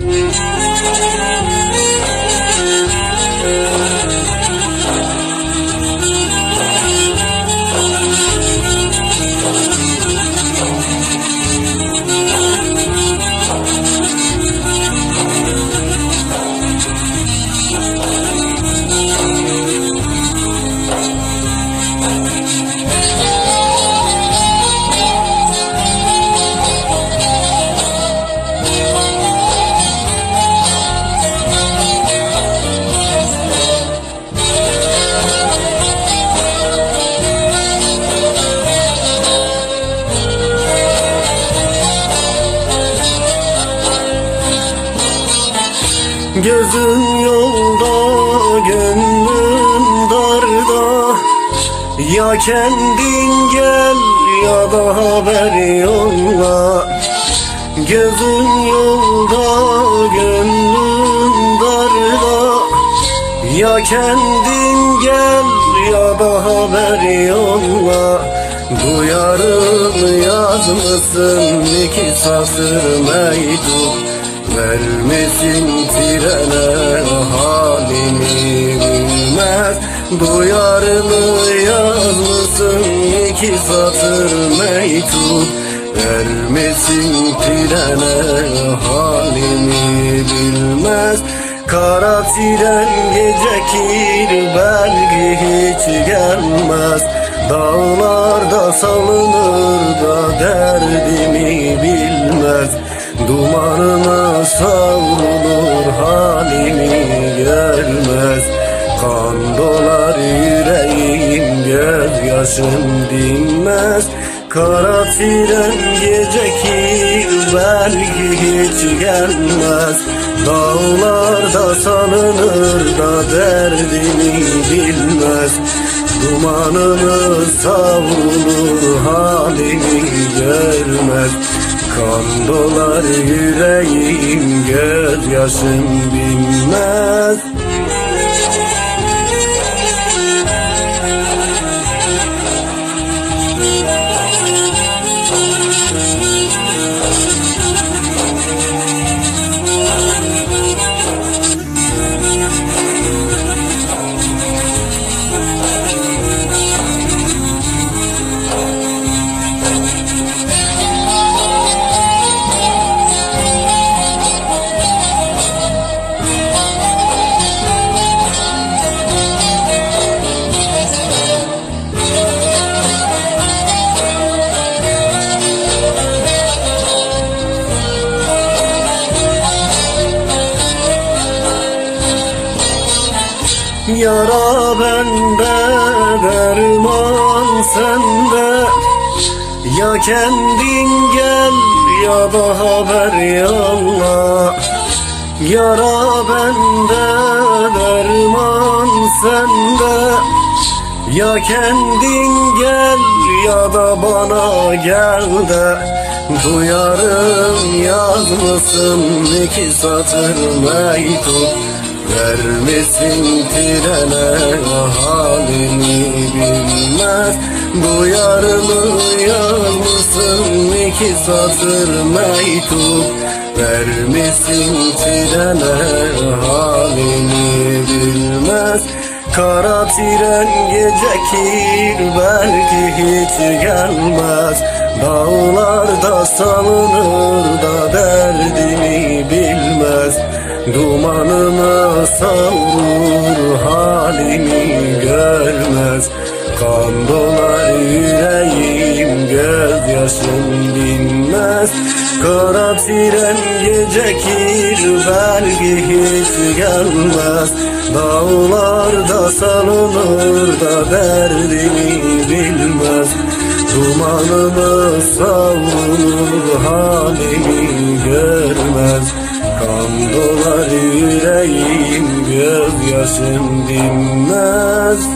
Thank you. Gözün yolda, gönlün darda. Ya kendin gel ya da haber yolla. Gözün yolda, gönlün darda. Ya kendin gel ya da haber yolla. Duyarım yazmışsın iki satır meytup Vermesin trene halimi bilmez. Duyarını yazmışsın iki satır mektup Vermesin trene halimi bilmez. Kara tren gecekir belki hiç gelmez. Dağlarda salınır da derdimi bilmez Dumanına savrulur halimi görmez. Kan dolar yüreğim gözyaşım dinmez. Kara tren geceki belki hiç gelmez. Dağlarda sanılır da derdini bilmez. Dumanını savrulur halimi görmez Kan dolar yüreğim gözyaşım bilmez Yara bende derman sende. Ya kendin gel ya da haber yolla Yara bende derman sende. Ya kendin gel ya da bana gel de. Duyarım yazmasın iki satır mektup Vermesin trene halini bilmez. Duyarını yazmışsın iki satır mektup. Vermesin trene halini bilmez. Kara tren gecekir belki hiç gelmez. Dağlarda salınır da derdini bilmez Dumanına savrur halimi görmez. Kan dolar yüreğim gözyaşım dinmez. Kara tren gecekir belki hiç gelmez. Dağlarda salınır da derdini bilmez. Dumanını savrulur halimi görmez Kan dolar yüreğim gözyaşım dinmez